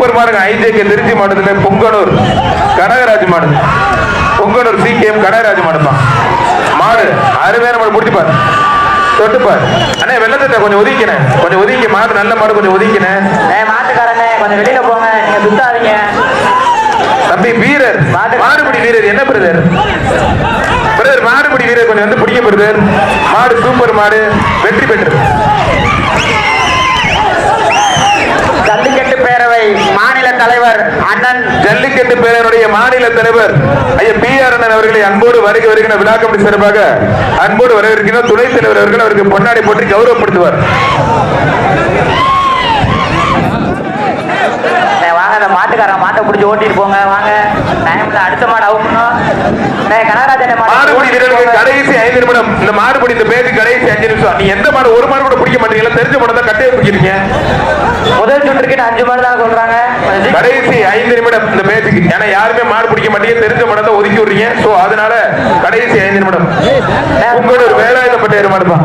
Super மாடுங்க. IJK Trichy மாவட்டத்துல பொங்கனூர். கனகராஜ் மாடு. பொங்கனூர் சிகேஎம் கனகராஜ் மாடுப்பா. மாடு அருமையான மாடு முடிச்சுப்பார். தொட்டுப்பார். அண்ணே வெள்ளத்தை கொஞ்சம் ஒதுக்கினேன் கொஞ்சம் ஒதுக்கி மாடு நல்ல மாடு கொஞ்சம் ஒதுக்கினேன் ஏய் மாட்டுக்காரண்ணே கொஞ்சம் வெளியில போங்க. நீங்க சுத்தாதீங்க. தம்பி வீரர். மாடுபிடி வீரர். என்ன பிரதர்? பிரதர் மாடுபிடி வீரர் கொஞ்சம் வந்து பிடிக்க பிரதர். மாடு சூப்பர் மாடு. வெற்றி பெற்று ஜல்லிக்கட்டு பேரவை மாநில தலைவர் அண்ணன் ஜல்லிக்கட்டு பேரனுடைய மாநில தலைவர் ஐயா பி ஆர் அண்ணன் அவர்களை அன்போடு வருகை வருகிற விழா கமிட்டி சார்பாக அன்போடு வரவேற்கிற துணைத் தலைவர் அவர்கள் அவருக்கு பொன்னாடை போட்டு கௌரவப்படுத்துவார். மாட்டுக்காரன் மாட்டை பிடிச்சி ஓட்டிட்டு போங்க வாங்க. டைம்ல அடுத்த மாடு அவுக்கணும் கடைசி ஐந்து நிமிடம் இந்த மாடுபிடி இந்த பேருக்கு கடைசி அஞ்சு நிமிஷம். நீ எந்த மாடு ஒரு மாடு கூட பிடிக்க மாட்டீங்களா தெரிஞ்ச மாடு தான் கட்டையை பிடிக்கிறீங்க முதல் சுற்றுக்கு அஞ்சு மாடு தான் சொல்றாங்க. கடைசி ஐந்து நிமிடம் இந்த பேச்சுக்கு ஏன்னா யாருமே மாடு பிடிக்க மாட்டீங்க தெரிஞ்ச மாடு தான் ஒதுக்கி விடுறீங்க. சோ அதனால கடைசி ஐந்து நிமிடம். உங்களோட ஒரு வேலாயுதப்பட்ட மாடுப்பா